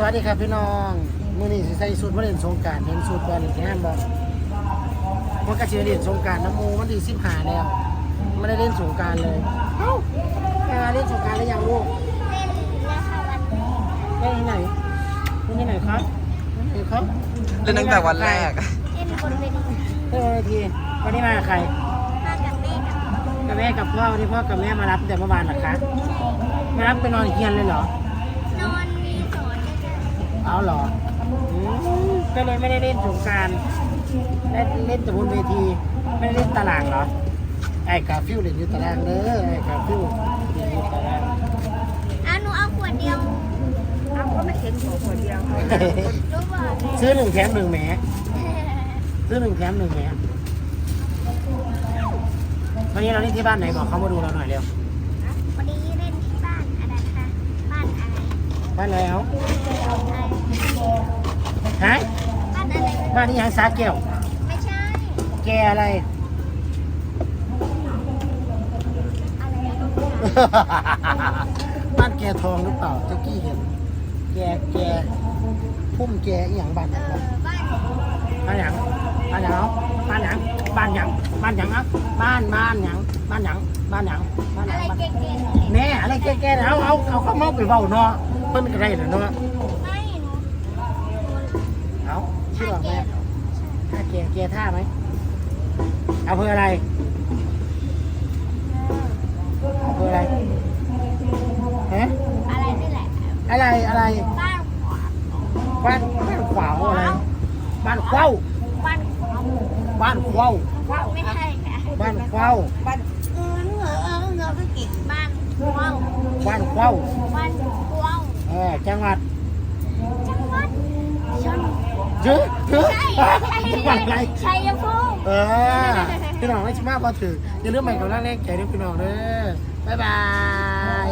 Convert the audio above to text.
สวัสดีครับพี่น้อง มื้อนี้สิใส่สูตรมาเล่นสงกรารเห็นสูตรบอลที่ห้ามบอกมันก็สิเล่นสงกรารน้ำมูวันที่15แล้วไม่ได้เล่นสงกรารเลยเอ้าแกเล่นสงกรารหรือยังลูกเล่นแล้วค่ะวันนี้เล่นที่ไหนเล่นที่ไหนครับเล่นครับเล่นตั้งแต่วันแรกอะเล่นบนเวทีเล่นบนเวทีวันนี้มากับใครมากับแม่กับกับแม่กับพ่อวันนี้พ่อกับแม่มารับตั้งแต่เมื่อวานเหรอคะมารับไปนอนเฮียนเลยเหรอ เอาเหรออืมก็เลยไม่ได้เล่นสงกรารเล่นเล่นแต่บนเวที ไม่ได้เล่นตารางเหรอ ไอ้กาฟิวเล่นอยู่ตารางเด้อไอ้กาฟิวเล่นอยู่ตาราง อะหนูเอาขวดเดียว เอาก็ไม่เห็นหัวคนเดียวเขารู้บ่ซื้อหนึ่งแถมหนึ่งแหม ซื้อหนึ่งแถมหนึ่งแหมวันนี้เราเล่นที่บ้านไหนบอกเขามาดูเราหน่อยเร็ว วันนี้เล่นที่บ้านอะไรคะ บ้านอะไรบ้านแล้วอะไรฮะบ้านอะไร บ้านนี้ยังสาแก้ว ไม่ใช่ แกอะไรอะไรนะบ้านแกทองหรือเปล่าตะกี้เห็น แกแกพุ่มแกอหย่างบ้านเอไหนอวะบ้านบ้านหยังบ้านหยังเอาบ้านหยังบ้านหยังบ้านหยังอะบ้านบ้านหยังบ้านหยังบ้านหยังบ้านหอะยังไรบ้านเก่งๆ แม่อะไรแก่ๆเอาเอาเอาเข้ามาไปเว้าเนาะเพิ่นก็ได้แหละเนาะ ไม่หนู เอาชื่อว่าแม่ ท่าแก่แก่ท่าไหมเอาเพื่ออะไรเอาเพื่ออะไรฮะอะไรนี่แหละอะไรอะไร บ้านขวาบ้านบ้านขวาวอะไร บ้านเข้าบ้านขวาบ้านเข้าไม่ใช่ค่ะบ้านเข้าบ้านเออเออเออเงาก็เก่งบ้านขวาบ้านเข้าบ้านขวาเออจังหวัดจังหวัดชน จื้อจื้อใช่จังหวัดอะไรชัยภูมิเออพี่น้องไม่ชิมาพอถืออย่าลืมใหม่กับร่างแรกใจด้วยพี่น้องเด้อบ๊ายบาย